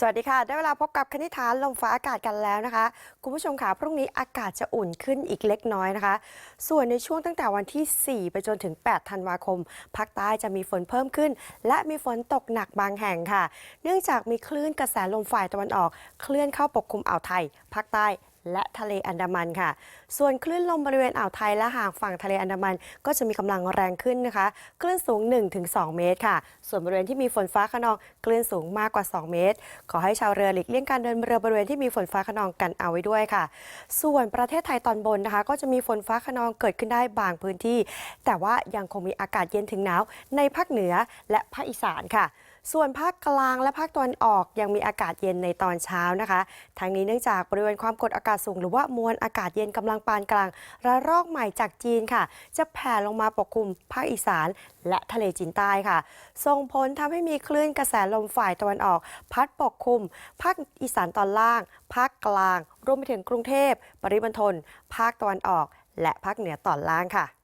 สวัสดีค่ะ ได้เวลาพบกับคณิธานลมฟ้าอากาศกันแล้วนะคะ คุณผู้ชมค่ะ พรุ่งนี้อากาศจะอุ่นขึ้นอีกเล็กน้อยนะคะ ส่วนในช่วงตั้งแต่วันที่ 4 ไปจนถึง 8 ธันวาคม ภาคใต้จะมีฝนเพิ่มขึ้น และมีฝนตกหนักบางแห่งค่ะ เนื่องจากมีคลื่นกระแสลมฝ่ายตะวันออก เคลื่อนเข้าปกคลุมอ่าวไทย ภาคใต้ และทะเลอันดามันค่ะ ส่วนคลื่นลมบริเวณอ่าวไทยและห่างฝั่งทะเลอันดามัน ก็จะมีกำลังแรงขึ้นนะคะ คลื่นสูง 1-2 เมตรค่ะ ส่วนบริเวณที่มีฝนฟ้าขนอง คลื่นสูงมากกว่า 2 เมตร ขอให้ชาวเรือหลีกเลี่ยงการเดินเรือบริเวณที่มีฝนฟ้าขนองกันเอาไว้ด้วยค่ะ ส่วนประเทศไทยตอนบนนะคะ ก็จะมีฝนฟ้าขนองเกิดขึ้นได้บางพื้นที่ แต่ว่ายังคงมีอากาศเย็นถึงหนาวในภาคเหนือและภาคอีสานค่ะ ส่วนภาคกลางและภาคตะวันออกยังมีอากาศเย็นในตอนเช้านะคะทางนี้เนื่องจากบริเวณความกดอากาศสูง หรือว่ามวลอากาศเย็นกำลังปานกลาง ระลอกใหม่จากจีนค่ะ จะแผ่ลงมาปกคลุมภาคอีสานและทะเลจีนใต้ค่ะ ส่งผลทำให้มีคลื่นกระแสลมฝ่ายตะวันออก พัดปกคลุม ภาคอีสานตอนล่าง ภาคกลาง รวมไปถึงกรุงเทพ ปริมณฑลภาคตะวันออก และภาคเหนือตอนล่างค่ะ